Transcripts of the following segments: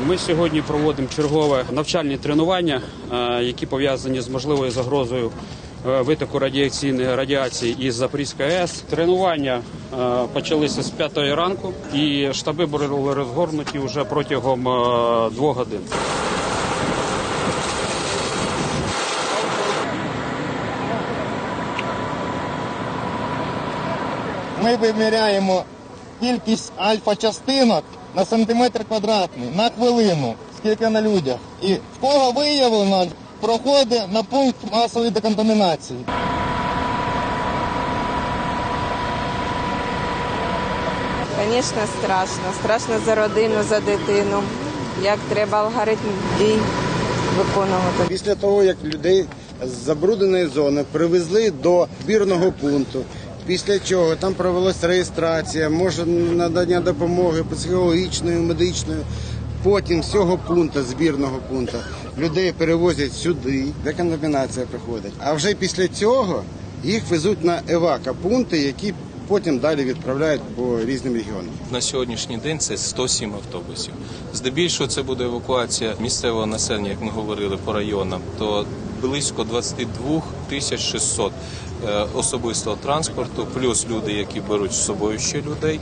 Ми сьогодні проводимо чергове навчальні тренування, е, які пов'язані з можливою загрозою е, витоку радіаційної радіації із Запорізької АЕС. Тренування е, почалися з 5 ранку, і штаби були розгорнуті вже протягом двох годин. Ми виміряємо кількість альфа-частинок на сантиметр квадратний на хвилину, скільки на людях. І в кого виявлено, проходить на пункт масової деконтамінації. Звісно, страшно. Страшно за родину, за дитину. Як треба алгоритм дій виконувати. Після того, як людей з забрудненої зони привезли до збірного пункту, після чого там провелася реєстрація, може надання допомоги психологічної, медичної. Потім з цього пункту, збірного пункту, людей перевозять сюди, де контамінація приходить. А вже після цього їх везуть на евака-пункти, які потім далі відправляють по різним регіонам. На сьогоднішній день це 107 автобусів. Здебільшого це буде евакуація місцевого населення, як ми говорили по районам, то близько 22 тисяч 600 е, особистого транспорту, плюс люди, які беруть з собою ще людей,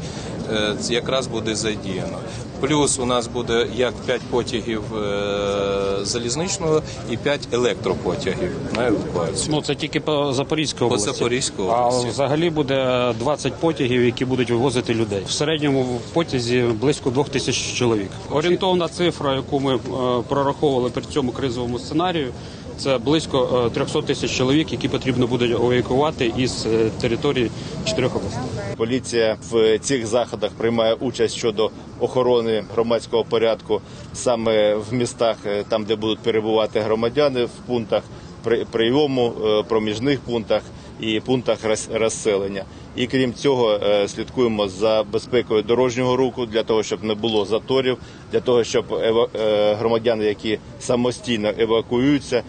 е, якраз буде задіяно. Плюс у нас буде як 5 потягів е, залізничного і 5 електропотягів на евакуацію. Ну це тільки по Запорізькій області. Запорізькій А взагалі буде 20 потягів, які будуть вивозити людей. В середньому в потязі близько двох тисяч чоловік. Орієнтовна цифра, яку ми е, прораховували при цьому кризовому сценарію. Це близько е, 300 тисяч чоловік, які потрібно буде евакувати із е, території чотирьох областей. Поліція в цих заходах приймає участь щодо охорони громадського порядку саме в містах, е, там де будуть перебувати громадяни, в пунктах прийому, е, проміжних пунктах і пунктах розселення. І крім цього, е, слідкуємо за безпекою дорожнього руху для того, щоб не було заторів, для того, щоб громадяни, які самостійно евакуюються,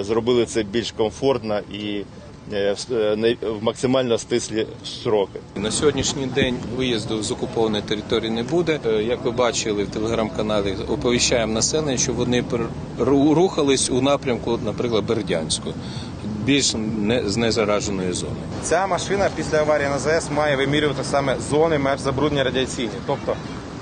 зробили це більш комфортно і в- е, не- в максимально стислі строки. На сьогоднішній день виїзду з окупованої території не буде. Е, Як ви бачили в телеграм-каналі, оповіщаємо населення, що вони рухались у напрямку, наприклад, Бердянську, більш не з незараженої зони. Ця машина після аварії на ЗАЕС має вимірювати саме зони меж забруднення радіаційні, тобто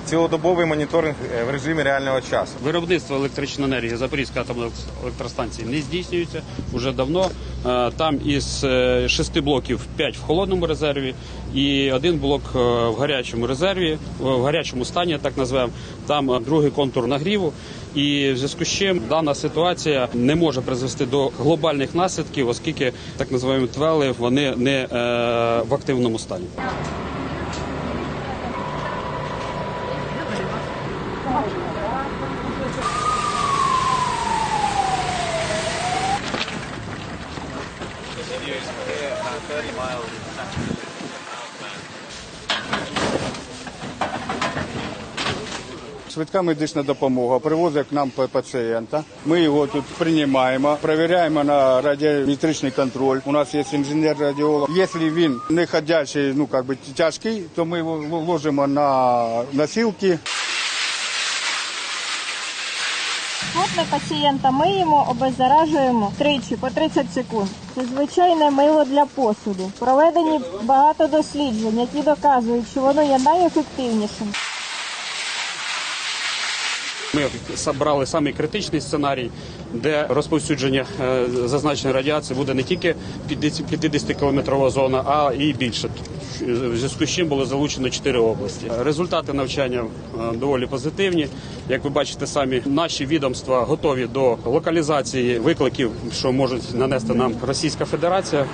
цілодобовий моніторинг е, в режимі реального часу. Виробництво електричної енергії Запорізької атомної електростанції не здійснюється вже давно. Е, Там із е, шести блоків п'ять в холодному резерві і один блок в гарячому резерві, в гарячому стані, так назвемо. Там другий контур нагріву. І в зв'язку з чим дана ситуація не може призвести до глобальних наслідків, оскільки так називаємо твели вони не в активному стані. Швидка медична допомога привозить к нам пацієнта. Ми його тут приймаємо, перевіряємо на радіометричний контроль. У нас є інженер-радіолог. Якщо він не ходячий, ну як би тяжкий, то ми його ложимо на носилки. Ми пацієнта миємо, обеззаражуємо тричі по 30 секунд. Це звичайне мило для посуду. Проведені багато досліджень, які доказують, що воно є найефективнішим. Ми брали самий критичний сценарій, де розповсюдження е, зазначеної радіації буде не тільки 50-кілометрова зона, а і більше. В зв'язку з чим було залучено 4 області. Результати навчання е, доволі позитивні. Як ви бачите, самі наші відомства готові до локалізації викликів, що можуть нанести нам Російська Федерація.